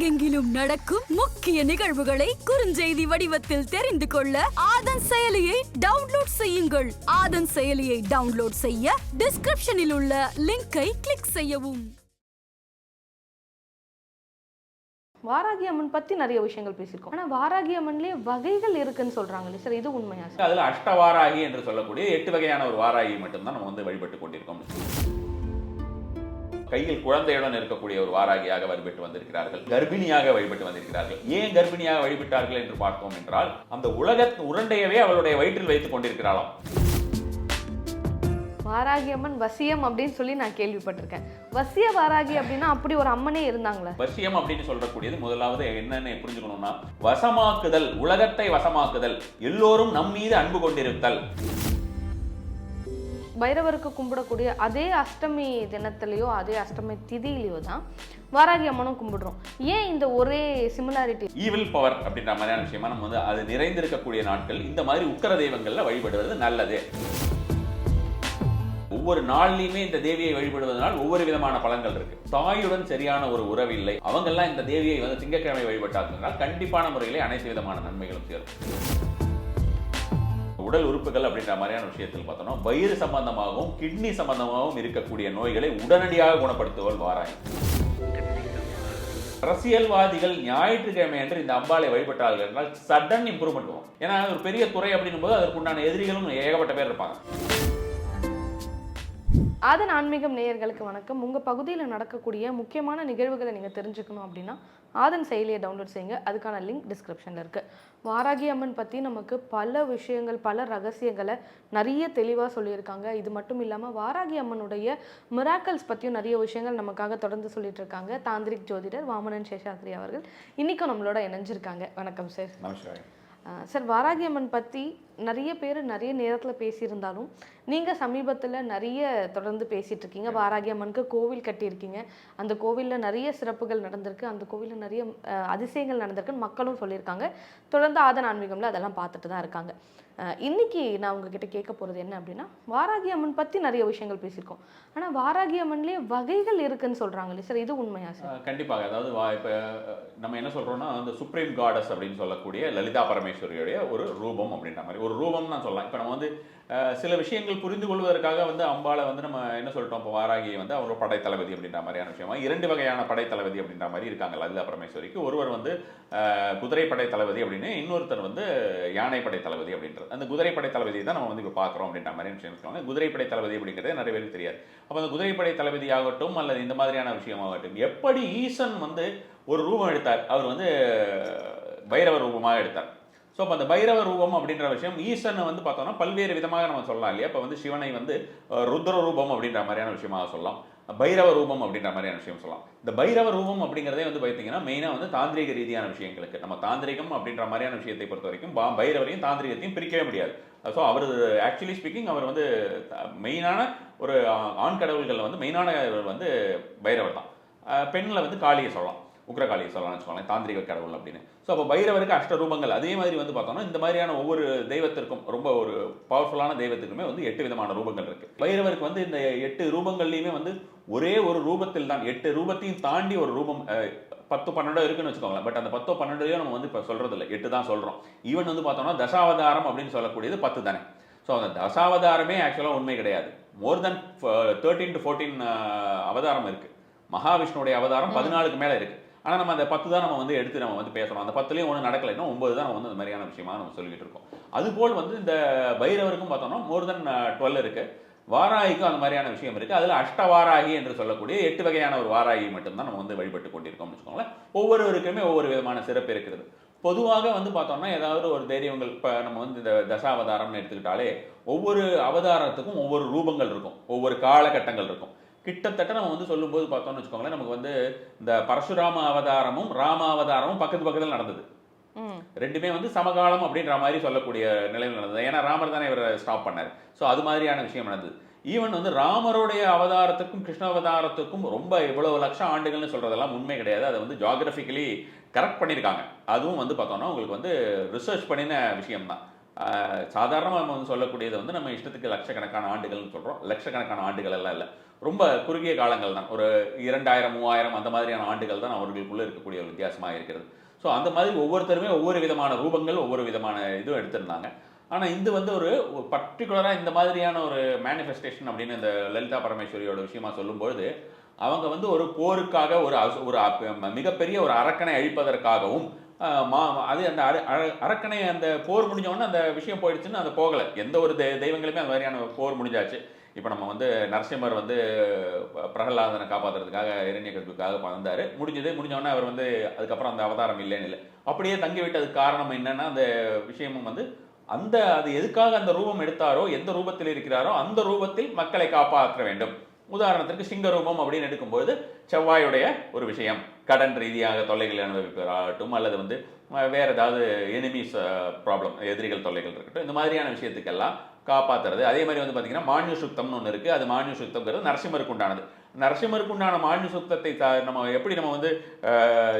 உலகெங்கிலும் நடக்கும் முக்கிய நிகழ்வுகளை குறுஞ்செய்தி வடிவத்தில் தெரிந்து கொள்ள ஆதன் செயலியை டவுன்லோட் செய்யுங்கள். ஆதன் செயலியை டவுன்லோட் செய்ய டிஸ்கிரிப்ஷனில் உள்ள லிங்கை கிளிக் செய்யவும். வாராகி அம்மன் பத்தி நிறைய விஷயங்கள் பேசியிருக்கோம். ஆனா வாராகி அம்மன்லயே வகைகள் இருக்குன்னு சொல்றாங்களே சார் இது உண்மையா சார்? அதுல அஷ்டவாராகி என்று சொல்லக்கூடிய எட்டு வகையான ஒரு வாராகி மட்டும்தான் நம்ம வந்து வழிபட்டு கொண்டிருக்கோம். கையில் குழந்தையுடன் இருக்கக்கூடிய ஒரு வாராகியாக வழிபட்டு வந்திருக்கிறார்கள். கர்ப்பிணியாக வழிபட்டு வந்திருக்கிறார்கள். ஏன் கர்ப்பிணியாக வழிபட்டார்கள் என்று பார்த்தோம் என்றால் அந்த உலக உருண்டையவே அவளுடைய வயிற்றில் வைத்துக் கொண்டிருக்கிறாளாம். வாராகி அம்மன் வசியம் அப்படின்னு சொல்லி நான் கேள்விப்பட்டிருக்கேன். வசிய வாராகி அப்படின்னா அப்படி ஒரு அம்மனே இருந்தாங்களே. வசியம் அப்படின்னு சொல்லக்கூடியது முதலாவது என்னன்னு புரிஞ்சுக்கணும்னா வசமாக்குதல் உலகத்தை வசமாக்குதல் எல்லோரும் நம் மீது அன்பு கொண்டிருத்தல். பைரவருக்கு கும்பிடக்கூடிய அதே அஷ்டமி தினத்திலையோ அதே அஷ்டமி திதியிலையோ தான் வாராகி அம்மனும் கும்பிடுறோம். ஏன் இந்த ஒரே சிமிலாரிட்டி ஈவில் பவர் அப்படின்ற மாதிரியான விஷயமா நம்ம வந்து அது நிறைந்திருக்கக்கூடிய நாட்கள் இந்த மாதிரி உக்கர தெய்வங்களில் வழிபடுவது நல்லது. ஒவ்வொரு நாள்லையுமே இந்த தேவியை வழிபடுவதனால் ஒவ்வொரு விதமான பலன்கள் இருக்கு. தாயுடன் சரியான ஒரு உறவு இல்லை. அவங்கெல்லாம் இந்த தேவியை வந்து திங்கட்கிழமை வழிபட்டாங்கன்னா கண்டிப்பான முறையிலே அனைத்து விதமான நன்மைகளும் சேரும். உடல் உறுப்புகள் அப்படின்ற மாதிரியான விஷயத்தில் பார்த்தோம்னா வயிறு சம்பந்தமாகவும் கிட்னி சம்பந்தமாகவும் இருக்கக்கூடிய நோய்களை உடனடியாக குணப்படுத்துவல் வாராய் அரசியல்வாதிகள் ஞாயிற்றுக்கிழமை அன்று இந்த அம்பாளை வழிபட்டார்கள் என்றால் சடன் இம்ப்ரூவ்மெண்ட் வரும். ஏன்னா ஒரு பெரிய துறை அப்படின்னும் போது அதற்குண்டான எதிரிகளும் ஏகப்பட்ட பேர் இருப்பாங்க. ஆதன் ஆன்மீகம் நேயர்களுக்கு வணக்கம். உங்கள் பகுதியில் நடக்கக்கூடிய முக்கியமான நிகழ்வுகளை நீங்கள் தெரிஞ்சுக்கணும் அப்படின்னா ஆதன் செயலியை டவுன்லோட் செய்யுங்க. அதுக்கான லிங்க் டிஸ்கிரிப்ஷனில் இருக்குது வாராகி அம்மன் பற்றி நமக்கு பல விஷயங்கள் பல ரகசியங்களை நிறைய தெளிவாக சொல்லியிருக்காங்க. இது மட்டும் இல்லாமல் வாராகி அம்மனுடைய மிராக்கல்ஸ் பற்றியும் நிறைய விஷயங்கள் நமக்காக தொடர்ந்து சொல்லிட்டு இருக்காங்க. தாந்திரிக் ஜோதிடர் வாமனன் சேஷாத்ரி அவர்கள் இன்றைக்கும் நம்மளோட இணைஞ்சிருக்காங்க. வணக்கம் சார். சார் வாராகி அம்மன் பற்றி நிறைய பேர் நிறைய நேரத்தில் பேசியிருந்தாலும் நீங்கள் சமீபத்தில் நிறைய தொடர்ந்து பேசிட்டு இருக்கீங்க வாராகி அம்மனுக்கு கோவில் கட்டியிருக்கீங்க. அந்த கோவிலில் நிறைய சிறப்புகள் நடந்திருக்கு. அந்த கோவிலில் நிறைய அதிசயங்கள் நடந்திருக்குன்னு மக்களும் சொல்லியிருக்காங்க. தொடர்ந்து ஆதன் ஆன்மீகம்ல அதெல்லாம் பார்த்துட்டு தான் இருக்காங்க. இன்னைக்கு நான் உங்ககிட்ட கேட்க போகிறது என்ன அப்படின்னா வாராகி அம்மன் பற்றி நிறைய விஷயங்கள் பேசியிருக்கோம். ஆனால் வாராகி அம்மன்லேயே வகைகள் இருக்குன்னு சொல்கிறாங்களே சார் இது உண்மையா சார்? கண்டிப்பாக. அதாவது இப்ப நம்ம என்ன சொல்றோம்னா அந்த சுப்ரீம் காடஸ் அப்படின்னு சொல்லக்கூடிய லலிதா பரமேஸ்வரியுடைய ஒரு ரூபம் அப்படின்ற மாதிரி ஒரு ரூபம் தான் சொல்லலாம். இப்போ நம்ம வந்து சில விஷயங்கள் புரிந்து கொள்வதற்காக வந்து அம்பாளை வந்து நம்ம என்ன சொல்லிட்டோம்? இப்போ வாராகியை வந்து அவர் படைத்தளபதி அப்படின்ற மாதிரியான விஷயமா? இரண்டு வகையான படைத்தளபதி அப்படின்ற மாதிரி இருக்காங்க லலிதா பரமேஸ்வரிக்கு. ஒருவர் வந்து குதிரைப்படை தளபதி அப்படின்னு இன்னொருத்தர் வந்து யானைப்படை தளபதி அப்படின்றது. அந்த குதிரைப்படை தளபதி தான் நம்ம வந்து இப்போ பார்க்குறோம் அப்படின்ற மாதிரி விஷயம் சொல்லுவாங்க. குதிரைப்படை தளபதி அப்படிங்கிறதே நிறைய பேருக்கு தெரியாது. அப்போ அந்த குதிரைப்படை தளபதி ஆகட்டும் அல்லது இந்த மாதிரியான விஷயமாகட்டும் எப்படி ஈசன் வந்து ஒரு ரூபம் எடுத்தார்? அவர் வந்து பைரவ ரூபமாக எடுத்தார். ஸோ அப்போ அந்த பைரவ ரூபம் அப்படின்ற விஷயம் ஈசனை வந்து பார்த்தோம்னா பல்வேறு விதமாக நம்ம சொல்லலாம் இல்லையா? இப்போ வந்து சிவனை வந்து ருத்ர ரூபம் அப்படின்ற மாதிரியான விஷயமாக சொல்லலாம். பைரவ ரூபம் அப்படின்ற மாதிரியான விஷயம் சொல்லலாம். இந்த பைரவ ரூபம் அப்படிங்கிறதே வந்து பார்த்தீங்கன்னா மெயினாக வந்து தாந்திரிக ரீதியான விஷயங்களுக்கு. நம்ம தாந்திரிகம் அப்படின்ற மாதிரியான விஷயத்தை பொறுத்த வரைக்கும் பா- பைரவரையும் தாந்திரிகத்தையும் பிரிக்கவே முடியாது. ஸோ அவர் ஆக்சுவலி ஸ்பீக்கிங் அவர் வந்து மெயினான ஒரு ஆண் கடவுள்களில் வந்து மெயினான வந்து பைரவர் தான். பெண்ணில் வந்து காளியை சொல்லலாம். உக்ரகாளியை சொல்லலாம்னு வச்சுக்கோங்களேன் தாந்திரிக கடவுள் அப்படின்னு. ஸோ அப்போ பைரவருக்கு அஷ்ட ரூபங்கள் அதே மாதிரி வந்து பார்த்தோம்னா இந்த மாதிரியான ஒவ்வொரு தெய்வத்திற்கும் ரொம்ப ஒரு பவர்ஃபுல்லான தெய்வத்துக்குமே வந்து எட்டு விதமான ரூபங்கள் இருக்கு. பைரவருக்கு வந்து இந்த எட்டு ரூபங்கள்லையுமே வந்து ஒரே ஒரு ரூபத்தில் தான் எட்டு ரூபத்தையும் தாண்டி ஒரு ரூபம் பத்து பன்னெண்டோ இருக்குன்னு வச்சுக்கோங்களேன். பட் அந்த பத்தோ பன்னெண்டையும் நம்ம வந்து இப்போ சொல்றது இல்லை எட்டு தான் சொல்றோம். ஈவன் வந்து பார்த்தோம்னா தசாவதாரம் அப்படின்னு சொல்லக்கூடியது பத்து தானே. ஸோ அந்த தசாவதாரமே ஆக்சுவலாக உண்மை கிடையாது. More then thirteen to fourteen அவதாரம் இருக்கு. மகாவிஷ்ணுடைய அவதாரம் பதினாலுக்கு மேலே இருக்கு. ஆனால் நம்ம அந்த பத்து தான் நம்ம வந்து எடுத்து நம்ம வந்து பேசுகிறோம் அந்த பத்துலேயும் ஒன்றும் நடக்கலைன்னா ஒம்பது தான் நம்ம வந்து அந்த மாதிரியான விஷயமா நம்ம சொல்லிகிட்டு இருக்கோம். அதுபோல் வந்து இந்த பைரவருக்கும் பார்த்தோம்னா மோர் தென் டுவெல் இருக்குது வாராகிக்கும் அந்த மாதிரியான விஷயம் இருக்குது அதில் அஷ்ட அஷ்டவாராகி என்று சொல்லக்கூடிய எட்டு வகையான ஒரு வாராகி மட்டும்தான் நம்ம வந்து வழிபட்டு கொண்டிருக்கோம்னு வச்சுக்கோங்களேன். ஒவ்வொருவருக்குமே ஒவ்வொரு விதமான சிறப்பு இருக்கிறது பொதுவாக வந்து பார்த்தோம்னா ஏதாவது ஒரு தைரியங்கள் இப்போ நம்ம வந்து இந்த தசாவதாரம்னு எடுத்துக்கிட்டாலே ஒவ்வொரு அவதாரத்துக்கும் ஒவ்வொரு ரூபங்கள் இருக்கும். ஒவ்வொரு காலகட்டங்கள் இருக்கும். கிட்டத்தட்ட நம்ம வந்து சொல்லும்போது பார்த்தோம்னு வச்சுக்கோங்களேன் நமக்கு வந்து இந்த பரசுராம அவதாரமும் ராம அவதாரமும் பக்கத்து பக்கத்தில் நடந்தது. ரெண்டுமே வந்து சமகாலம் அப்படின்ற மாதிரி சொல்லக்கூடிய நிலையில் நடந்தது. ஏன்னா ராமர் தானே இவரை ஸ்டாப் பண்ணார். ஸோ அது மாதிரியான விஷயம் நடந்தது. ஈவன் வந்து ராமருடைய அவதாரத்துக்கும் கிருஷ்ண அவதாரத்துக்கும் ரொம்ப இவ்வளவு லட்சம் ஆண்டுகள்னு சொல்றதெல்லாம் உண்மை கிடையாது. அதை வந்து ஜாகிரபிக்கலி கரெக்ட் பண்ணியிருக்காங்க. அதுவும் வந்து பார்த்தோம்னா உங்களுக்கு வந்து ரிசர்ச் பண்ணின விஷயம்தான். சாதாரணமாக நம்ம வந்து சொல்லக்கூடியது வந்து நம்ம இஷ்டத்துக்கு லட்சக்கணக்கான ஆண்டுகள்னு சொல்கிறோம் லட்சக்கணக்கான ஆண்டுகள் எல்லாம் இல்லை. ரொம்ப குறுகிய காலங்கள் தான். ஒரு இரண்டாயிரம் மூவாயிரம் அந்த மாதிரியான ஆண்டுகள் தான் அவர்களுக்குள்ளே இருக்கக்கூடிய ஒரு வித்தியாசமாக இருக்கிறது. ஸோ அந்த மாதிரி ஒவ்வொருத்தருமே ஒவ்வொரு விதமான ரூபங்கள் ஒவ்வொரு விதமான இதுவும் எடுத்திருந்தாங்க. ஆனால் இது வந்து ஒரு பர்டிகுலராக இந்த மாதிரியான ஒரு மேனிஃபெஸ்டேஷன் அப்படின்னு இந்த லலிதா பரமேஸ்வரியோட விஷயமா சொல்லும்பொழுது அவங்க வந்து ஒரு போருக்காக ஒரு ஒரு மிகப்பெரிய ஒரு அரக்கனை அழிப்பதற்காகவும் மா அது அந்த அர- அரக்கனை அந்த போர் முடிஞ்சவொடனே அந்த விஷயம் போயிடுச்சுன்னு அந்த போகலை. எந்த ஒரு தெ- தெய்வங்களுமே அந்த மாதிரியான போர் முடிஞ்சாச்சு. இப்போ நம்ம வந்து நரசிம்மர் வந்து பிரகலாதனை காப்பாத்துறதுக்காக இரண்யகத்துக்காக பறந்தார். முடிஞ்சது முடிஞ்சோடனே அவர் வந்து அதுக்கப்புறம் அந்த அவதாரம் இல்லைன்னு இல்லை. அப்படியே தங்கி விட்டதுக்கு காரணம் என்னென்னா அந்த விஷயமும் வந்து அந்த அது எதுக்காக அந்த ரூபம் எடுத்தாரோ எந்த ரூபத்தில் இருக்கிறாரோ அந்த ரூபத்தில் மக்களை காப்பாற்ற வேண்டும். உதாரணத்திற்கு சிங்க ரூபம் அப்படின்னு எடுக்கும்போது செவ்வாயுடைய ஒரு விஷயம். கடன் ரீதியாக தொல்லைகளை அனுபவிப்பதாகட்டும் அல்லது வந்து வேறு ஏதாவது எனிமீஸ் ப்ராப்ளம் எதிரிகள் தொல்லைகள் இருக்கட்டும் இந்த மாதிரியான விஷயத்துக்கெல்லாம் காப்பாத்துறது. அதே மாதிரி வந்து பார்த்தீங்கன்னா மான்ய சுத்தம்னு ஒன்று இருக்குது அது மான்ய சுத்தம்ங்கிறது நரசிம்மருக்கு உண்டானது. நரசிம்மருக்கு உண்டான மான்ய சுத்தத்தை த- நம்ம எப்படி நம்ம வந்து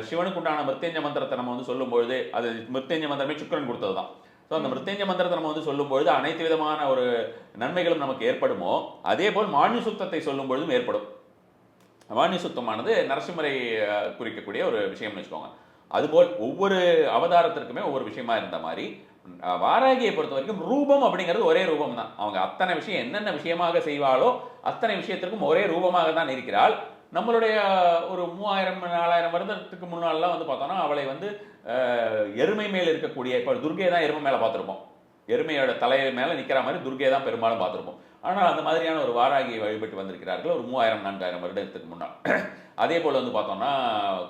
சிவனுக்கு உண்டான மிருத்தேஞ்ச மந்திரத்தை நம்ம வந்து சொல்லும்பொழுது அது மிருத்தேஞ்ச மந்திரமே சுக்கிரன் கொடுத்தது தான் ஸோ அந்த மிருத்தேஞ்ச மந்திரத்தை நம்ம வந்து சொல்லும்பொழுது அனைத்து விதமான ஒரு நன்மைகளும் நமக்கு ஏற்படுமோ அதே போல் மான்ய சுத்தத்தை சொல்லும் பொழுதும் ஏற்படும். வாணி சுத்தமானது நரசிம்மரை குறிக்கக்கூடிய ஒரு விஷயம்னு வச்சுக்கோங்க. அதுபோல் ஒவ்வொரு அவதாரத்திற்குமே ஒவ்வொரு விஷயமா இருந்த மாதிரி வாராகியை பொறுத்த வரைக்கும் ரூபம் அப்படிங்கிறது ஒரே ரூபம் தான். அவங்க அத்தனை விஷயம் என்னென்ன விஷயமாக செய்வாளோ அத்தனை விஷயத்திற்கும் ஒரே ரூபமாக தான் இருக்கிறாள். நம்மளுடைய ஒரு மூவாயிரம் நாலாயிரம் வருடத்துக்கு முன்னால்லாம் வந்து பார்த்தோம்னா அவளை வந்து எருமை மேல் இருக்கக்கூடிய இப்போ துர்கை தான் எருமை மேலே பார்த்துருப்போம். எருமையோட தலை மேலே நிற்கிற மாதிரி துர்கை தான் பெரும்பாலும் பார்த்துருப்போம். ஆனால் அந்த மாதிரியான ஒரு வாராகியை வழிபட்டு வந்திருக்கிறார்கள் ஒரு மூவாயிரம் நான்காயிரம் வருடத்துக்கு முன்னால். அதே போல் வந்து பார்த்தோம்னா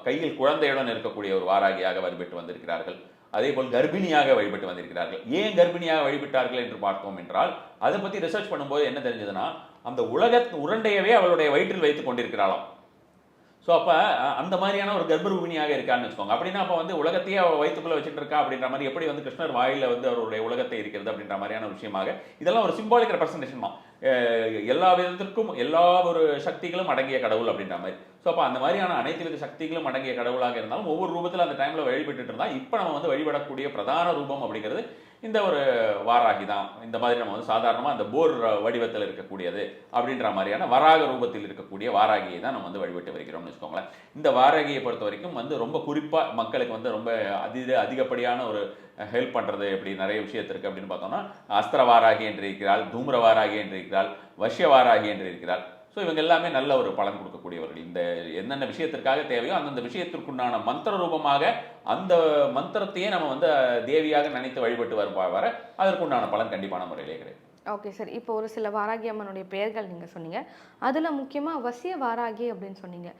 கையில் குழந்தையுடன் இருக்கக்கூடிய ஒரு வாராகியாக வழிபட்டு வந்திருக்கிறார்கள். அதே போல் கர்ப்பிணியாக வழிபட்டு வந்திருக்கிறார்கள். ஏன் கர்ப்பிணியாக வழிபட்டார்கள் என்று பார்த்தோம் என்றால் அதை பற்றி ரிசர்ச் பண்ணும்போது என்ன தெரிஞ்சதுன்னா அந்த உலக உருண்டையவே அவளுடைய வயிற்றில் வைத்து கொண்டிருக்கிறாளாம். ஸோ அப்போ அந்த மாதிரியான ஒரு கர்ப்பரூபிணியாக இருக்கான்னு வச்சுக்கோங்க. அப்படின்னா அப்போ வந்து உலகத்தையே அவள் வயிற்றுக்குள்ள வச்சுட்டு இருக்கா அப்படின்ற மாதிரி எப்படி வந்து கிருஷ்ணர் வாயில் வந்து அவருடைய உலகத்தை இருக்கிறது அப்படின்ற மாதிரியான விஷயமாக இதெல்லாம் ஒரு சிம்பாலிக் ரெப்ரசன்டேஷன் தான். எல்லா விதத்திற்கும் எல்லா ஒரு சக்திகளும் அடங்கிய கடவுள் அப்படின்ற மாதிரி. ஸோ அப்போ அந்த மாதிரியான அனைத்து வித சக்திகளும் அடங்கிய கடவுளாக இருந்தாலும் ஒவ்வொரு ரூபத்தில் அந்த டைமில் வழிபட்டு இருந்தால் இப்போ நம்ம வந்து வழிபடக்கூடிய பிரதான ரூபம் அப்படிங்கிறது இந்த ஒரு வாராகி தான் இந்த மாதிரி நம்ம வந்து சாதாரணமாக அந்த போர் வடிவத்தில் இருக்கக்கூடியது அப்படின்ற மாதிரியான வராக ரூபத்தில் இருக்கக்கூடிய வாராகியை தான் நம்ம வந்து வழிபட்டு வருகிறோம்னு வச்சுக்கோங்களேன். இந்த வாராகியை பொறுத்த வரைக்கும் வந்து ரொம்ப குறிப்பாக மக்களுக்கு வந்து ரொம்ப அதிக அதிகப்படியான ஒரு ஹெல்ப் பண்ணுறது எப்படி நிறைய விஷயத்திற்கு அப்படின்னு பார்த்தோம்னா அஸ்திர வாராகி என்று இருக்கிறாள் தூம்ர வாராகி என்று இருக்கிறாள் வஷ்ய வாராகி என்று இருக்கிறாள். ஸோ இவங்க எல்லாமே நல்ல ஒரு பலன் கொடுக்கக்கூடியவர்கள். இந்த என்னென்ன விஷயத்திற்காக தேவையோ அந்தந்த விஷயத்திற்குண்டான மந்திர ரூபமாக அந்த மந்திரத்தையே நம்ம வந்து தேவியாக நினைத்து வழிபட்டு வரும் வர அதற்குண்டான பலன் கண்டிப்பான முறையிலே கிடைக்கும். ஓகே சார் இப்போ ஒரு சில வாராகி அம்மனுடைய பெயர்கள் நீங்கள் சொன்னீங்க. அதில் முக்கியமாக வசிய வாராகி அப்படின்னு சொன்னீங்க.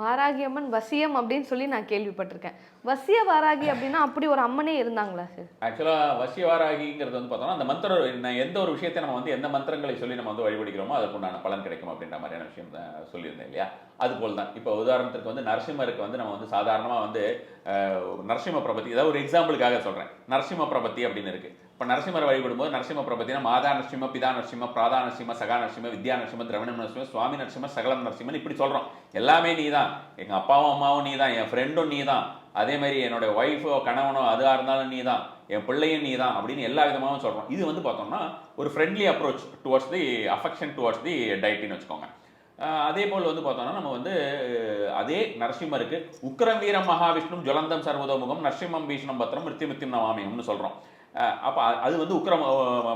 வாராகி அம்மன் வசியம் அப்படின்னு சொல்லி நான் கேள்விப்பட்டிருக்கேன். வசிய வாராகி அப்படின்னா அப்படி ஒரு அம்மனே இருந்தாங்களா சார்? ஆக்சுவலாக வசியவாராகிங்கிறது வந்து பார்த்தோம்னா அந்த மந்திரம் எந்த ஒரு விஷயத்தை நம்ம வந்து எந்த மந்திரங்களை சொல்லி நம்ம வந்து வழிபடிக்கிறோமோ அதற்குண்டான பலன் கிடைக்கும் அப்படின்ற மாதிரியான விஷயம் தான் சொல்லியிருந்தேன் இல்லையா? அது போல் தான். இப்போ உதாரணத்துக்கு வந்து நரசிம்மருக்கு வந்து நம்ம வந்து சாதாரணமாக வந்து நரசிம்ம பிரபத்தி ஏதாவது ஒரு எக்ஸாம்பிளுக்காக சொல்கிறேன் நரசிம்ம பிரபத்தி அப்படின்னு இருக்குது இப்போ நரசிம்மரை வழிபடும்போது நரசிம்ம பிரபத்தினா மாதா நரசிம்ம பிதா நரசிம்ம பிராதா நரசிம்ம சகா நரசிம்ம வித்யா நரசிம்ம திரவிணம் நரசிம்ம சுவாமி நரசிம்ம சகலம் நரசிம்மன் இப்படி சொல்கிறோம் எல்லாமே நீ தான் எங்கள் அப்பாவும் அம்மாவும் நீ தான் என் ஃப்ரெண்டும் நீ தான் அதே மாதிரி என்னோட ஒய்ஃபோ கணவனோ அதாக இருந்தாலும் நீ தான் என் பிள்ளையும் நீ தான் அப்படின்னு எல்லா விதமாகவும் சொல்கிறோம் இது வந்து பார்த்தோம்னா ஒரு friendly approach towards the affection towards the டைட்டின்னு வச்சுக்கோங்க. அதே போல் வந்து பார்த்தோம்னா நம்ம வந்து அதே நரசிம்மருக்கு உக்கிரம் வீரம் மகாவிஷ்ணு ஜுலந்தம் சர்வதோமுகம் நரசிம்மம் பீஷ்ணம் பத்திரம் மிருத்தி மிருத்தியம் நவாமியம்னு சொல்கிறோம் அப்போ அது வந்து உக்கிரம்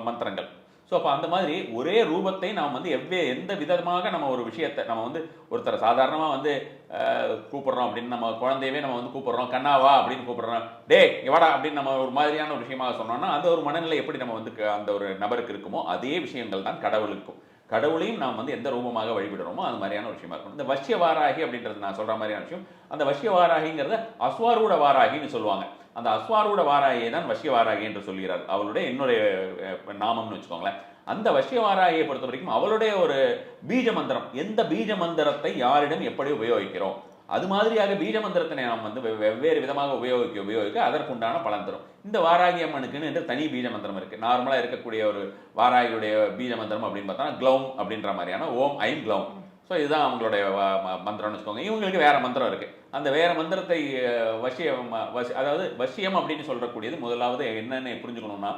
மந்திரங்கள். ஸோ அப்போ அந்த மாதிரி ஒரே ரூபத்தை நாம் வந்து எவ்வே எந்த விதமாக நம்ம ஒரு விஷயத்தை நம்ம வந்து ஒருத்தர் சாதாரணமாக வந்து கூப்பிட்றோம் அப்படின்னு நம்ம குழந்தையவே நம்ம வந்து கூப்பிட்றோம் கண்ணாவா? அப்படின்னு கூப்பிட்றோம். டே வாடா அப்படின்னு நம்ம ஒரு மாதிரியான ஒரு விஷயமாக சொன்னோம்னா அந்த ஒரு மனநிலை எப்படி நம்ம வந்து அந்த ஒரு நபருக்கு இருக்குமோ அதே விஷயங்கள் தான் கடவுளுக்கும். கடவுளையும் நாம் வந்து எந்த ரூபமாக வழிபடுறோமோ அது மாதிரியான ஒரு விஷயமா இருக்கும் இந்த வசிய வாராகி அப்படின்றது நான் சொல்கிற மாதிரியான விஷயம். அந்த வஷ்ய வாராகிங்கிறத அஸ்வாரூட வாராகின்னு சொல்லுவாங்க. அந்த அஸ்வாரூட வாராயை தான் வசிய வாராகி என்று சொல்கிறார். அவளுடைய இன்னொரு நாமம்னு வச்சுக்கோங்களேன். அந்த வஷ்ய பொறுத்த வரைக்கும் அவளுடைய ஒரு பீஜ மந்திரம் எந்த பீஜ மந்திரத்தை யாரிடம் எப்படி உபயோகிக்கிறோம்? அது மாதிரியாக பீஜ மந்திரத்தினை நாம் வந்து வெவ்வேறு விதமாக உபயோகிக்க உபயோகிக்க அதற்குண்டான பலன் தரும். இந்த வாராகி அம்மனுக்குன்னு என்று தனி பீஜ மந்திரம் இருக்கு. நார்மலாக இருக்கக்கூடிய ஒரு வாராகியுடைய பீஜ மந்திரம் அப்படின்னு பார்த்தோம்னா க்ளௌம் அப்படின்ற மாதிரியான ஓம் ஐம் க்ளௌம் ஸோ இதுதான் அவங்களுடைய ம- மந்திரம்னு வச்சுக்கோங்க. இவங்களுக்கு வேறு மந்திரம் இருக்குது அந்த வேறு மந்திரத்தை வசியம் வசி அதாவது வசியம் அப்படின்னு சொல்லக்கூடியது முதலாவது என்னென்னு புரிஞ்சுக்கணும்னா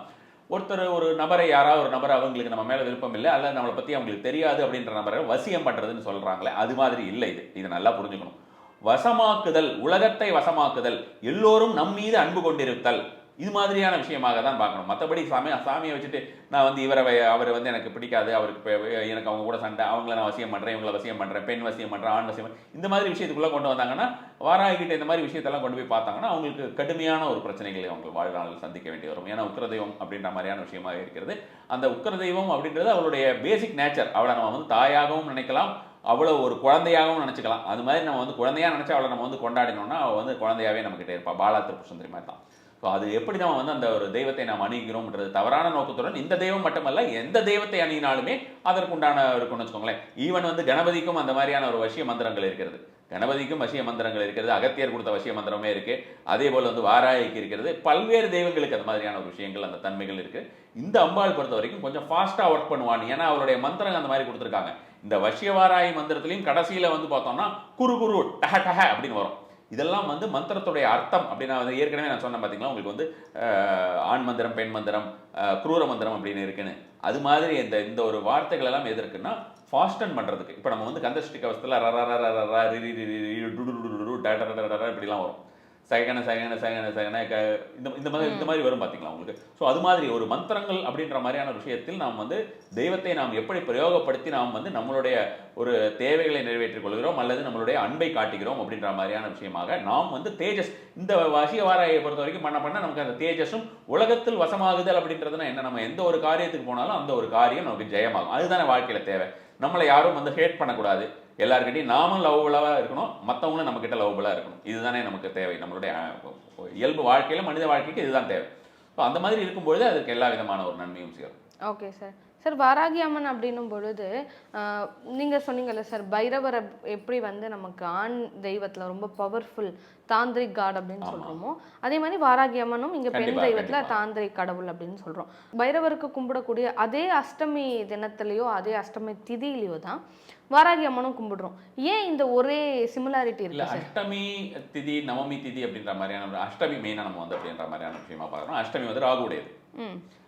ஒருத்தர் ஒரு நபரை யாராவது ஒரு நபர் அவங்களுக்கு நம்ம மேலே விருப்பம் இல்லை அல்லது நம்மளை பற்றி அவங்களுக்கு தெரியாது அப்படின்ற நபரை வசியம் பண்ணுறதுன்னு சொல்கிறாங்களே அது மாதிரி இல்லை இது. இதை நல்லா புரிஞ்சுக்கணும். வசமாக்குதல் உலகத்தை வசமாக்குதல் எல்லோரும் நம் மீது அன்பு கொண்டிருத்தல். இது மாதிரியான விஷயமாக தான் பார்க்கணும். மற்றபடி சாமி சாமியை வச்சுட்டு நான் வந்து இவரை அவரை அவர் வந்து எனக்கு பிடிக்காது அவருக்கு எனக்கு அவங்க கூட சண்டை அவங்கள நான் வசியம் பண்ணுறேன் இவங்கள வசியம் பண்ணுறேன் பெண் வசியம் பண்ணுறேன் ஆண் வசியம் இந்த மாதிரி விஷயத்துக்குள்ளே கொண்டு வந்தாங்கன்னா வாராகிட்ட இந்த மாதிரி விஷயத்தெல்லாம் கொண்டு போய் பார்த்தாங்கன்னா அவங்களுக்கு கடுமையான ஒரு பிரச்சனைகளை அவங்க வாழ்நாளில் சந்திக்க வேண்டி வரும். ஏன்னா உக்கிரதெய்வம் அப்படின்ற மாதிரியான விஷயமாக இருக்கிறது. அந்த உக்கிரதெய்வம் அப்படின்றது அவளுடைய பேசிக் நேச்சர் அவளை நம்ம வந்து தாயாகவும் நினைக்கலாம் அவ்வளோ ஒரு குழந்தையாகவும் நினச்சிக்கலாம். அது மாதிரி நம்ம வந்து குழந்தையாக நினச்சி அவளை நம்ம வந்து கொண்டாடினோம்னா அவள் வந்து குழந்தையாவே நம்மகிட்ட இருப்பாள் பாலா திருப்பு சுந்தரி மாதிரி தான். ஸோ அது எப்படி நம்ம வந்து அந்த ஒரு தெய்வத்தை நாம் அணுகிறோம்ன்றது தவறான நோக்கத்துடன் இந்த தெய்வம் மட்டுமல்ல எந்த தெய்வத்தை அணுகினாலுமே அதற்குண்டான இருக்கும்னு வச்சுக்கோங்களேன். ஈவன் வந்து கணபதிக்கும் அந்த மாதிரியான ஒரு வசிய மந்திரங்கள் இருக்கிறது. கணபதிக்கும் வசிய மந்திரங்கள் இருக்கிறது. அகத்தியர் கொடுத்த வசிய மந்திரமே இருக்குது அதே போல் வந்து வாராய்க்கு இருக்கிறது. பல்வேறு தெய்வங்களுக்கு அது மாதிரியான ஒரு விஷயங்கள் அந்த தன்மைகள் இருக்குது இந்த அம்பாள் பொறுத்த வரைக்கும் கொஞ்சம் ஃபாஸ்ட்டாக ஒர்க் பண்ணுவான். ஏன்னா அவருடைய மந்திரங்கள் அந்த மாதிரி கொடுத்துருக்காங்க. இந்த வசியவாராய் மந்திரத்திலையும் கடைசியில் வந்து பார்த்தோம்னா குரு குரு டஹ டஹ அப்படின்னு வரும். இதெல்லாம் வந்து மந்திரத்துடைய அர்த்தம் அப்படின்னு வந்து ஏற்கனவே நான் சொன்னேன் பார்த்தீங்களா உங்களுக்கு வந்து ஆண் மந்திரம் பெண் மந்திரம் குரூர மந்திரம் அப்படின்னு இருக்குன்னு. அது மாதிரி இந்த இந்த ஒரு வார்த்தைகள் எல்லாம் எதற்குன்னா ஃபாஸ்டன் பண்ணுறதுக்கு இப்போ நம்ம வந்து கந்தஷ்டி கவசத்தில் ர ர ர ர ர ரி ரி ரி ரி டு இப்படிலாம் வரும் சகன சகன சகன சகன க இந்த இந்த மாதிரி இந்த மாதிரி வரும் பார்த்தீங்களா உங்களுக்கு? ஸோ அது மாதிரி ஒரு மந்திரங்கள் அப்படின்ற மாதிரியான விஷயத்தில் நாம் வந்து தெய்வத்தை நாம் எப்படி பிரயோகப்படுத்தி நாம் வந்து நம்மளுடைய ஒரு தேவைகளை நிறைவேற்றிக் கொள்கிறோம் அல்லது நம்மளுடைய அன்பை காட்டுகிறோம் அப்படின்ற மாதிரியான விஷயமாக நாம் வந்து தேஜஸ் இந்த வசியவாராயை பொறுத்த வரைக்கும் பண்ண பண்ண நமக்கு அந்த தேஜஸும் உலகத்தில் வசமாகுதல் அப்படின்றதுனா என்ன? நம்ம எந்த ஒரு காரியத்துக்கு போனாலும் அந்த ஒரு காரியம் நமக்கு ஜெயமாகும். அதுதானே வாழ்க்கையில தேவை. நம்மளை யாரும் வந்து ஹேட் பண்ணக்கூடாது. எல்லாருக்கிட்டையும் நாமும் லவ்வபுளாக இருக்கணும். மற்றவங்களும் நம்மக்கிட்ட லவ்வபுளாக இருக்கணும். இதுதானே நமக்கு தேவை. நம்மளுடைய இயல்பு வாழ்க்கையில் மனித வாழ்க்கைக்கு இதுதான் தேவை. ஸோ அந்த மாதிரி இருக்கும்பொழுது அதுக்கு எல்லா விதமான ஒரு நன்மையும் சேரும். Okay sir sir Varahi Amman அப்படின்னும் பொழுது ஆஹ், நீங்க சொன்னீங்கல்ல சார் பைரவர் எப்- எப்படி வந்து நமக்கு ஆண் தெய்வத்துல ரொம்ப பவர்ஃபுல் தாந்திரிக் காட் அப்படின்னு சொல்றோமோ அதே மாதிரி வாராகி அம்மனும் இங்க பெண் தெய்வத்துல. தாந்திரிக் கடவுள் அப்படின்னு சொல்றோம். பைரவருக்கு கும்பிடக்கூடிய அதே அஷ்டமி தினத்திலேயோ அதே அஷ்டமி திதியிலையோ தான் வாராகி அம்மனும் கும்பிடுறோம். ஏன் இந்த ஒரே சிமிலாரிட்டி இல்ல அஷ்டமி திதி நவமி திதி அப்படின்ற மாதிரியான அஷ்டமி மெயினாக நம்ம வந்து அப்படின்ற மாதிரியான விஷயமா பார்க்குறோம். அஷ்டமி வந்து ராகுடையது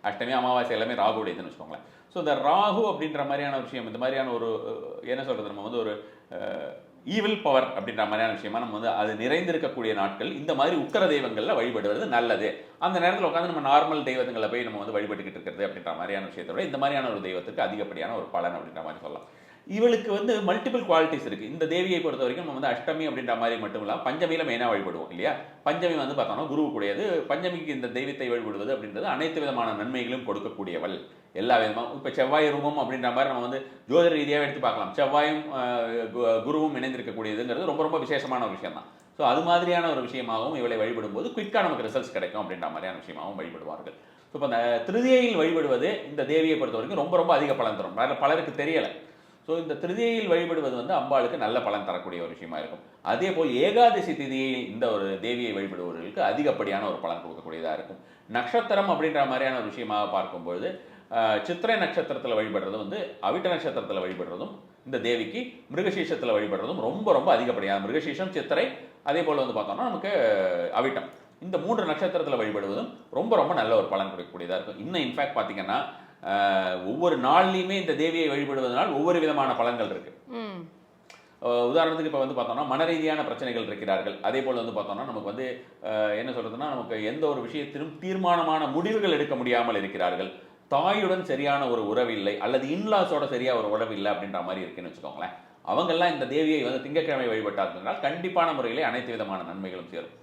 அஷ்டமி அமாவாசை எல்லாமே ராகுடையதுன்னு வச்சுக்கோங்களேன். ஸோ இந்த ராகு அப்படின்ற மாதிரியான விஷயம் இந்த மாதிரியான ஒரு என்ன சொல்கிறது நம்ம வந்து ஒரு ஈவில் பவர் அப்படின்ற மாதிரியான விஷயமா நம்ம வந்து அது நிறைந்திருக்கக்கூடிய நாட்கள் இந்த மாதிரி உக்கர தெய்வங்களில் வழிபடுவது நல்லது. அந்த நேரத்தில் உட்காந்து நம்ம நார்மல் தெய்வங்களை போய் நம்ம வந்து வழிபட்டுக்கிட்டு இருக்கிறது அப்படின்ற மாதிரியான விஷயத்தோட விட இந்த மாதிரியான ஒரு தெய்வத்துக்கு அதிகப்படியான ஒரு பலன் அப்படின்ற மாதிரி சொல்லலாம். இவளுக்கு வந்து மல்டிபிள் குவாலிட்டிஸ் இருக்குது இந்த தேவியை பொறுத்த வரைக்கும் நம்ம வந்து அஷ்டமி அப்படின்ற மாதிரி மட்டும் இல்லாமல் பஞ்சமியில் மெயினாக வழிபடுவோம் இல்லையா? பஞ்சமி வந்து பார்த்தோம்னா குருவுக்குடையது பஞ்சமிக்கு இந்த தெய்வத்தை வழிபடுவது அப்படின்றது அனைத்து விதமான நன்மைகளும் கொடுக்கக்கூடியவள். எல்லா விதமாக இப்போ செவ்வாய் ரூபம் அப்படின்ற மாதிரி நம்ம வந்து ஜோதிட ரீதியாக எடுத்து பார்க்கலாம். செவ்வாயும் கு- குருவும் இணைந்திருக்கக்கூடியதுங்கிறது ரொம்ப ரொம்ப விசேஷமான ஒரு விஷயம் தான் ஸோ அது மாதிரியான ஒரு விஷயமாகவும் இவளை வழிபடும்போது குயிக்காக நமக்கு ரிசல்ட்ஸ் கிடைக்கும் அப்படின்ற மாதிரியான விஷயமாகவும் வழிபடுவார்கள். ஸோ இப்போ இந்த திருதியையில் வழிபடுவது இந்த தேவியை பொறுத்த வரைக்கும் ரொம்ப ரொம்ப அதிக பலன் தரும். பலருக்கு தெரியலை. ஸோ இந்த திருதியையில் வழிபடுவது வந்து அம்பாளுக்கு நல்ல பலன் தரக்கூடிய ஒரு விஷயமா இருக்கும். அதே போல் ஏகாதசி திதியில் இந்த ஒரு தேவியை வழிபடுபவர்களுக்கு அதிகப்படியான ஒரு பலன் கொடுக்கக்கூடியதாக இருக்கும். நட்சத்திரம் அப்படின்ற மாதிரியான ஒரு விஷயமாக பார்க்கும்பொழுது சித்திரை நட்சத்திரத்தில் வழிபடுறது வந்து அவிட்ட நட்சத்திரத்தில் வழிபடுறதும் இந்த தேவிக்கு மிருகசீஷத்தில் வழிபடுறதும் ரொம்ப ரொம்ப அதிகப்படியாக மிருகசீஷம் சித்திரை அதே போல் வந்து பார்த்தோம்னா நமக்கு அவிட்டம். இந்த மூன்று நட்சத்திரத்தில் வழிபடுவதும் ரொம்ப ரொம்ப நல்ல ஒரு பலன் கொடுக்கக்கூடியதாக இருக்கும். இன்னும் இன்ஃபேக்ட் பார்த்தீங்கன்னா ஒவ்வொரு நாள்லையுமே இந்த தேவியை வழிபடுவதனால் ஒவ்வொரு விதமான பலன்கள் இருக்கு. உதாரணத்துக்கு இப்போ வந்து பார்த்தோம்னா மன ரீதியான பிரச்சனைகள் இருக்கிறார்கள். அதே போல் வந்து பார்த்தோம்னா நமக்கு வந்து என்ன சொல்றதுன்னா நமக்கு எந்த ஒரு விஷயத்திலும் தீர்மானமான முடிவுகள் எடுக்க முடியாமல் இருக்கிறார்கள். தாயுடன் சரியான ஒரு உறவு இல்லை அல்லது இன்லாஸோட சரியா ஒரு உறவு இல்லை அப்படின்ற மாதிரி இருக்குன்னு வச்சுக்கோங்களேன். அவங்கெல்லாம் இந்த தேவியை வந்து திங்கட்கிழமை வழிபட்டார்கள் கண்டிப்பான முறையிலே அனைத்து விதமான நன்மைகளும் சேரும்.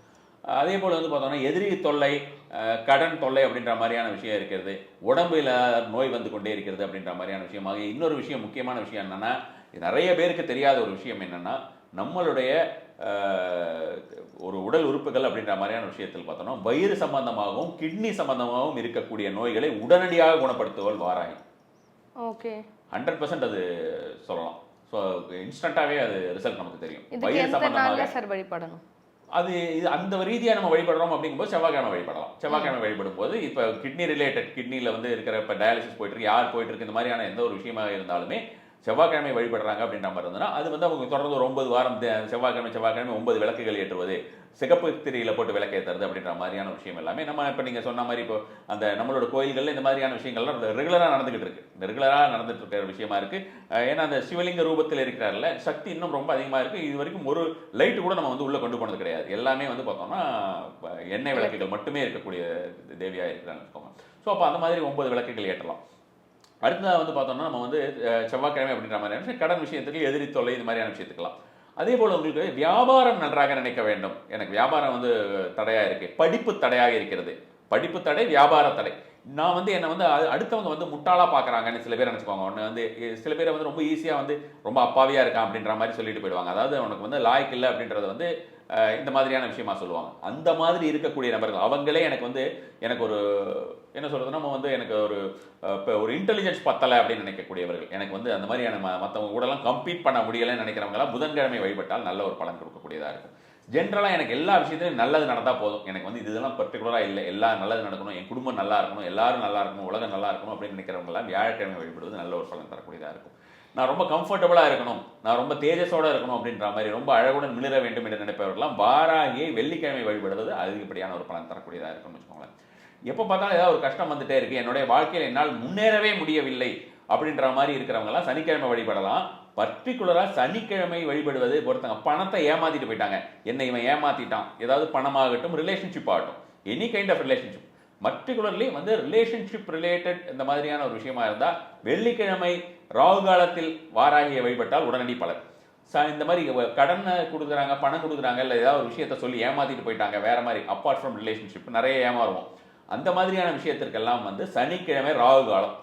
அதே போல் வந்து பார்த்தோம்னா எதிரி தொல்லை கடன் தொல்லை அப்படின்ற மாதிரியான விஷயம் இருக்கிறது. உடம்புல நோய் வந்து கொண்டே இருக்கிறது அப்படின்ற மாதிரியான விஷயமாக இன்னொரு விஷயம் முக்கியமான விஷயம் என்னன்னா நிறைய பேருக்கு தெரியாத ஒரு விஷயம் என்னன்னா நம்மளுடைய ஒரு உடல் உறுப்புகள் அப்படின்ற மாதிரியான விஷயத்தில் பார்த்தோம்னா வயிறு சம்பந்தமாகவும் கிட்னி சம்பந்தமாகவும் இருக்கக்கூடிய நோய்களை உடனடியாக குணப்படுத்துவல் வாராகி. ஓகே. ஹண்ட்ரட் அது சொல்லலாம். ஸோ இன்ஸ்டண்ட்டாகவே அது ரிசல்ட் நமக்கு தெரியும். வயிறு சம்பந்தமாக சார் வழிபடணும்? அது இது அந்த ரீதியாக நம்ம வழிபடுறோம் அப்படிங்கும்போது செவ்வாய்க்கிழமை வழிபடலாம். செவ்வாய்க்கிழமை வழிபடும் போது இப்போ கிட்னி ரிலேட்டட் கிட்னியில் வந்து இருக்கிற இப்போ டயாலிசிஸ் போயிட்டு இருக்கு யார் போயிட்டு இருக்கு இந்த மாதிரியான எந்த ஒரு விஷயமா இருந்தாலுமே செவ்வாய்க்கிழமை வழிபடுறாங்க அப்படின்ற மாதிரி இருந்ததுன்னா அது வந்து அவங்க தொடர்ந்து ஒரு ஒன்பது வாரம் செவ்வாய்க்கிழமை செவ்வாய்க்கிழமை ஒன்பது விளக்குகள் ஏற்றுவது சிகப்பு திரியில் போட்டு விளக்கேற்றுறது அப்படின்ற மாதிரியான விஷயம் எல்லாமே நம்ம இப்போ நீங்கள் சொன்ன மாதிரி இப்போ அந்த நம்மளோட கோயில்களில் இந்த மாதிரியான விஷயங்கள்லாம் ரெகுலராக நடந்துகிட்டு இருக்கு. ரெகுலராக நடந்துட்டு இருக்கிற விஷயமா இருக்கு. ஏன்னா அந்த சிவலிங்க ரூபத்தில் இருக்கிறார்ல சக்தி இன்னும் ரொம்ப அதிகமாக இருக்கு. இது வரைக்கும் ஒரு லைட்டு கூட நம்ம வந்து உள்ளே கொண்டு போனது கிடையாது. எல்லாமே வந்து பார்த்தோம்னா எண்ணெய் விளக்குகள் மட்டுமே இருக்கக்கூடிய தேவியாக இருக்கிறாங்க வச்சுக்கோங்க. ஸோ அப்போ அந்த மாதிரி ஒன்பது விளக்குகள் ஏற்றலாம். அடுத்ததாக வந்து பார்த்தோம்னா நம்ம வந்து செவ்வாய்க்கிழமை அப்படின்ற மாதிரியான விஷயம் கடன் விஷயத்துக்கு எதிரி தொல்லை இது மாதிரியான விஷயத்துக்கலாம் அதே போல் உங்களுக்கு வியாபாரம் நன்றாக நினைக்க வேண்டும். எனக்கு வியாபாரம் வந்து தடையாக இருக்குது படிப்பு தடையாக இருக்கிறது. படிப்பு தடை வியாபார தடை. நான் வந்து என்னை வந்து அ- அடுத்தவங்க வந்து முட்டாளாக பார்க்குறாங்கன்னு சில பேர் நினச்சிப்பாங்க ஒன்று வந்து சில பேர் வந்து ரொம்ப ஈஸியாக வந்து ரொம்ப அப்பாவியாக இருக்கான் அப்படின்ற மாதிரி சொல்லிட்டு போயிடுவாங்க. அதாவது உனக்கு வந்து லாய்க்கு இல்லை அப்படின்றது வந்து இந்த மாதிரியான விஷயமா சொல்லுவாங்க. அந்த மாதிரி இருக்கக்கூடிய நபர்கள் அவங்களே எனக்கு வந்து எனக்கு ஒரு என்ன சொல்கிறது நம்ம வந்து எனக்கு ஒரு இப்போ ஒரு இன்டெலிஜென்ஸ் பத்தலை அப்படின்னு நினைக்கக்கூடியவர்கள். எனக்கு வந்து அந்த மாதிரியான ம- கூடலாம் கம்ப்ளீட் பண்ண முடியலைன்னு நினைக்கிறவங்களாம் புதன்கிழமை வழிபட்டால் நல்ல ஒரு பலன் கொடுக்கக்கூடியதாக இருக்கும். ஜென்ரலாக எனக்கு எல்லா விஷயத்துலையும் நல்லது நடந்தால் போதும். எனக்கு வந்து இதெல்லாம் பர்டிகுலராக இல்லை. எல்லா நல்லது நடக்கணும். என் குடும்பம் நல்லா இருக்கணும். எல்லாரும் நல்லா இருக்கணும். உலகம் நல்லா இருக்கணும் அப்படின்னு நினைக்கிறவங்களாம் வியாழக்கிழமை வழிபடுவது நல்ல ஒரு பலன் தரக்கூடியதாக இருக்கும். நான் ரொம்ப கம்ஃபர்டபுளாக இருக்கணும். நான் ரொம்ப தேஜஸோட இருக்கணும் அப்படின்ற மாதிரி ரொம்ப அழகுடன் மிளிர வேண்டும் என்று நினைப்பவர்கள்லாம் வாராகியை வெள்ளிக்கிழமை வழிபடுவது அதிகப்படியான ஒரு பலன் தரக்கூடியதாக இருக்கும்னு வச்சுக்கோங்களேன். எப்போ பார்த்தாலும் ஏதாவது ஒரு கஷ்டம் வந்துட்டே இருக்குது என்னுடைய வாழ்க்கையில் என்னால் முன்னேறவே முடியவில்லை அப்படின்ற மாதிரி இருக்கிறவங்கலாம் சனிக்கிழமை வழிபடலாம். பர்டிகுலராக சனிக்கிழமை வழிபடுவது ஒருத்தங்க பணத்தை ஏமாத்திட்டு போயிட்டாங்க. என்னை இவன் ஏமாத்திட்டான். ஏதாவது பணமாகட்டும் ரிலேஷன்ஷிப் ஆகட்டும். Any kind of relationship particularly வந்து ரிலேஷன்ஷிப் ரிலேட்டட் இந்த மாதிரியான ஒரு விஷயமா இருந்தால் வெள்ளிக்கிழமை ராகு காலத்தில் வாராகியை வழிபட்டால் உடனடி பலன். ச இந்த மாதிரி கடனை கொடுக்குறாங்க பணம் கொடுக்குறாங்க இல்லை ஏதாவது ஒரு விஷயத்த சொல்லி ஏமாத்திட்டு போயிட்டாங்க வேற மாதிரி அப்பார்ட் ஃப்ரம் ரிலேஷன்ஷிப் நிறைய ஏமாறுவோம். அந்த மாதிரியான விஷயத்திற்கெல்லாம் வந்து சனிக்கிழமை ராகு காலம்.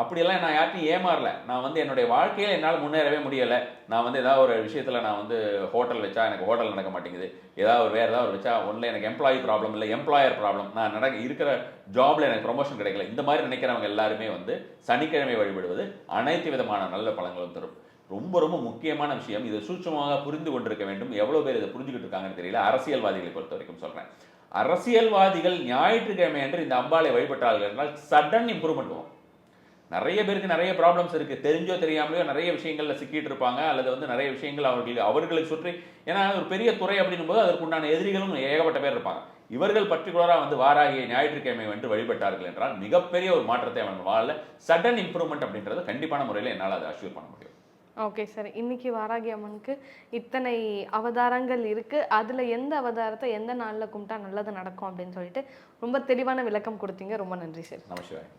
அப்படியெல்லாம் நான் யார்ட்டையும் ஏமாறல. நான் வந்து என்னுடைய வாழ்க்கையில் என்னால் முன்னேறவே முடியலை. நான் வந்து ஏதாவது ஒரு விஷயத்தில் நான் வந்து ஹோட்டல் வச்சா எனக்கு ஹோட்டல் நடக்க மாட்டேங்குது. ஏதாவது ஒரு வேறு ஏதாவது ஒரு வச்சா ஒன்றில் எனக்கு எம்ப்ளாயி ப்ராப்ளம் இல்லை எம்ப்ளாயர் ப்ராப்ளம் நான் நடக்க இருக்கிற ஜாபில் எனக்கு ப்ரொமோஷன் கிடைக்கல. இந்த மாதிரி நினைக்கிறவங்க எல்லாருமே வந்து சனிக்கிழமை வழிபடுவது அனைத்து விதமான நல்ல பழங்களும் தரும். ரொம்ப ரொம்ப முக்கியமான விஷயம். இதை சூட்சமாக புரிந்து கொண்டிருக்க வேண்டும். எவ்வளோ பேர் இதை புரிஞ்சுக்கிட்டு இருக்காங்கன்னு தெரியல. அரசியல்வாதிகளை பொறுத்த வரைக்கும் சொல்கிறேன் அரசியல்வாதிகள் ஞாயிற்றுக்கிழமை அன்று இந்த அம்பாளை வழிபட்டார்கள் என்றால் சடன் இம்ப்ரூவ்மெண்ட் வரும். நிறைய பேருக்கு நிறைய ப்ராப்ளம்ஸ் இருக்கு. தெரிஞ்சோ தெரியாமலையோ நிறைய விஷயங்கள்ல சிக்கிட்டு இருப்பாங்க. அல்லது வந்து நிறைய விஷயங்கள் அவர்களுக்கு அவர்களை சுற்றி ஏன்னா ஒரு பெரிய துறை அப்படின்னும் போது அதற்கு உண்டான எதிரிகளும் ஏகப்பட்ட பேர் இருப்பாங்க. இவர்கள் பர்டிகுலரா வந்து வாராகிய ஞாயிற்றுக்கிழமை வந்து வழிபட்டார்கள் என்றால் மிகப்பெரிய ஒரு மாற்றத்தை அவன் வாழ சடன் இம்ப்ரூவ்மெண்ட் அப்படின்றது கண்டிப்பான முறையில் என்னால் அதை அஷ்யூர் பண்ண முடியும். ஓகே சார் இன்னைக்கு வாராகி அம்மனுக்கு இத்தனை அவதாரங்கள் இருக்கு. அதுல எந்த அவதாரத்தை எந்த நாள்ல கும்பிட்டா நல்லது நடக்கும் அப்படின்னு சொல்லிட்டு ரொம்ப தெளிவான விளக்கம் கொடுத்தீங்க. ரொம்ப நன்றி சார் நமசிவாய்